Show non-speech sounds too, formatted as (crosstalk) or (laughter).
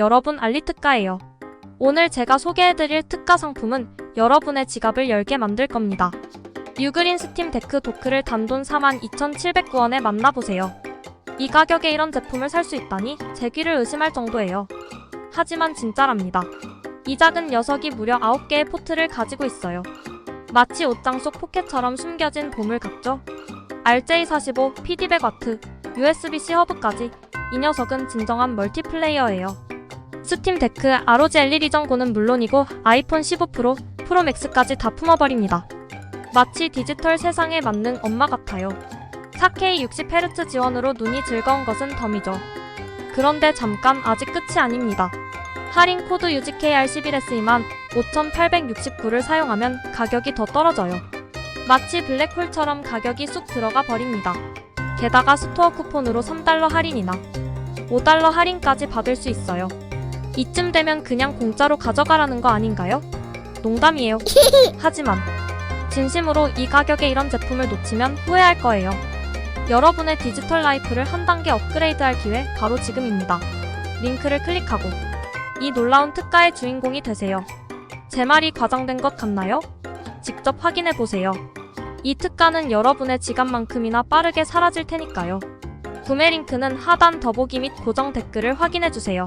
여러분 알리 특가예요. 오늘 제가 소개해드릴 특가 상품은 여러분의 지갑을 열게 만들 겁니다. 유그린 스팀 데크 도크를 단돈 42,709원에 만나보세요. 이 가격에 이런 제품을 살 수 있다니 제 귀를 의심할 정도예요. 하지만 진짜랍니다. 이 작은 녀석이 무려 9개의 포트를 가지고 있어요. 마치 옷장 속 포켓처럼 숨겨진 보물 같죠? RJ45, PD백 와트, USB-C 허브까지 이 녀석은 진정한 멀티플레이어예요. 스팀 데크, ROG LED 전고는 물론이고 아이폰 15 프로, 프로맥스까지 다 품어버립니다. 마치 디지털 세상에 맞는 엄마 같아요. 4K 60Hz 지원으로 눈이 즐거운 것은 덤이죠. 그런데 잠깐 아직 끝이 아닙니다. 할인 코드 UGKR11S2만 5,869를 사용하면 가격이 더 떨어져요. 마치 블랙홀처럼 가격이 쑥 들어가 버립니다. 게다가 스토어 쿠폰으로 3달러 할인이나 5달러 할인까지 받을 수 있어요. 이쯤 되면 그냥 공짜로 가져가라는 거 아닌가요? 농담이에요. (laughs) 하지만 진심으로 이 가격에 이런 제품을 놓치면 후회할 거예요. 여러분의 디지털 라이프를 한 단계 업그레이드할 기회 바로 지금입니다. 링크를 클릭하고 이 놀라운 특가의 주인공이 되세요. 제 말이 과장된 것 같나요? 직접 확인해 보세요. 이 특가는 여러분의 지갑만큼이나 빠르게 사라질 테니까요. 구매 링크는 하단 더보기 및 고정 댓글을 확인해 주세요.